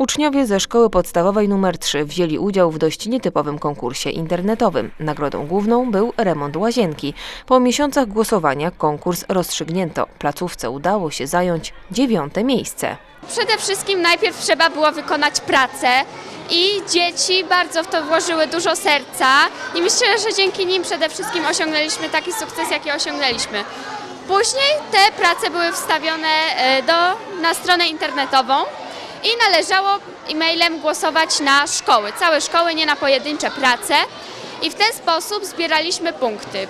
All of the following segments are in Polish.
Uczniowie ze szkoły podstawowej nr 3 wzięli udział w dość nietypowym konkursie internetowym. Nagrodą główną był remont łazienki. Po miesiącach głosowania konkurs rozstrzygnięto. Placówce udało się zająć dziewiąte miejsce. Przede wszystkim najpierw trzeba było wykonać pracę i dzieci bardzo w to włożyły dużo serca i myślę, że dzięki nim przede wszystkim osiągnęliśmy taki sukces, jaki osiągnęliśmy. Później te prace były wstawione e, do, na stronę internetową i należało e-mailem głosować na szkoły, całe szkoły, nie na pojedyncze prace i w ten sposób zbieraliśmy punkty.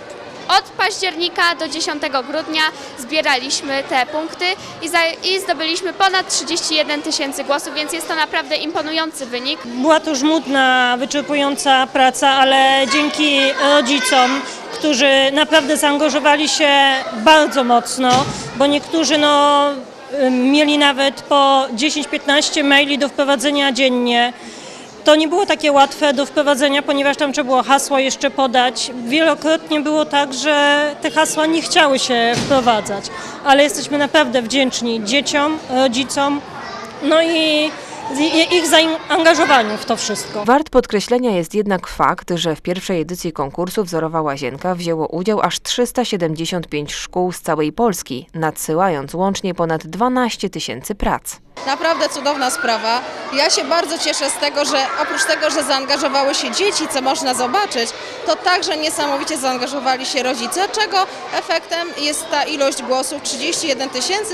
Od października do 10 grudnia zbieraliśmy te punkty i, za, i zdobyliśmy ponad 31 tysięcy głosów, więc jest to naprawdę imponujący wynik. Była to żmudna, wyczerpująca praca, ale dzięki rodzicom, którzy naprawdę zaangażowali się bardzo mocno, bo niektórzy no, mieli nawet po 10-15 maili do wprowadzenia dziennie. To nie było takie łatwe do wprowadzenia, ponieważ tam trzeba było hasła jeszcze podać. Wielokrotnie było tak, że te hasła nie chciały się wprowadzać, ale jesteśmy naprawdę wdzięczni dzieciom, rodzicom, no i ich zaangażowaniu w to wszystko. Wart podkreślenia jest jednak fakt, że w pierwszej edycji konkursu Wzorowa Łazienka wzięło udział aż 375 szkół z całej Polski, nadsyłając łącznie ponad 12 tysięcy prac. Naprawdę cudowna sprawa. Ja się bardzo cieszę z tego, że oprócz tego, że zaangażowały się dzieci, co można zobaczyć, to także niesamowicie zaangażowali się rodzice, czego efektem jest ta ilość głosów 31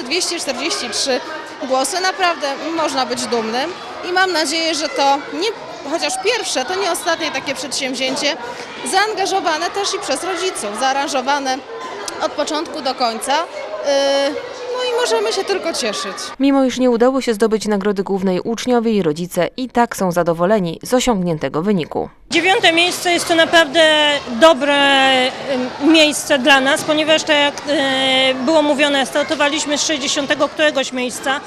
243 głosy. Naprawdę można być dumnym i mam nadzieję, że to nie chociaż pierwsze, to nie ostatnie takie przedsięwzięcie, zaangażowane też i przez rodziców, zaaranżowane od początku do końca. Możemy się tylko cieszyć. Mimo iż nie udało się zdobyć nagrody głównej uczniowie i rodzice i tak są zadowoleni z osiągniętego wyniku. Dziewiąte miejsce jest to naprawdę dobre miejsce dla nas, ponieważ tak jak e, było mówione, startowaliśmy z 60 któregoś miejsca.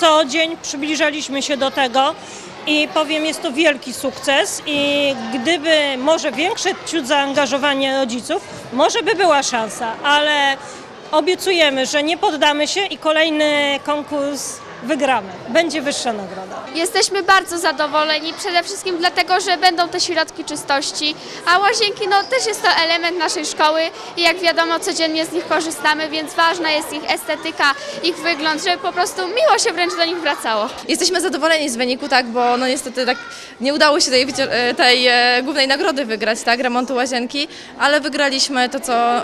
Co dzień przybliżaliśmy się do tego i powiem, jest to wielki sukces i gdyby może większe ciut zaangażowanie rodziców, może by była szansa, ale obiecujemy, że nie poddamy się i kolejny konkurs wygramy. Będzie wyższa nagroda. Jesteśmy bardzo zadowoleni, przede wszystkim dlatego, że będą te środki czystości, a łazienki no, też jest to element naszej szkoły i jak wiadomo codziennie z nich korzystamy, więc ważna jest ich estetyka, ich wygląd, żeby po prostu miło się wręcz do nich wracało. Jesteśmy zadowoleni z wyniku, tak, bo no niestety tak nie udało się tej, e, tej e, głównej nagrody wygrać, tak, remontu łazienki, ale wygraliśmy to, co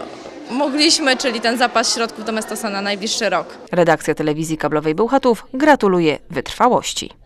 mogliśmy, czyli ten zapas środków do Mestosa na najbliższy rok. Redakcja telewizji kablowej Bełchatów gratuluje wytrwałości.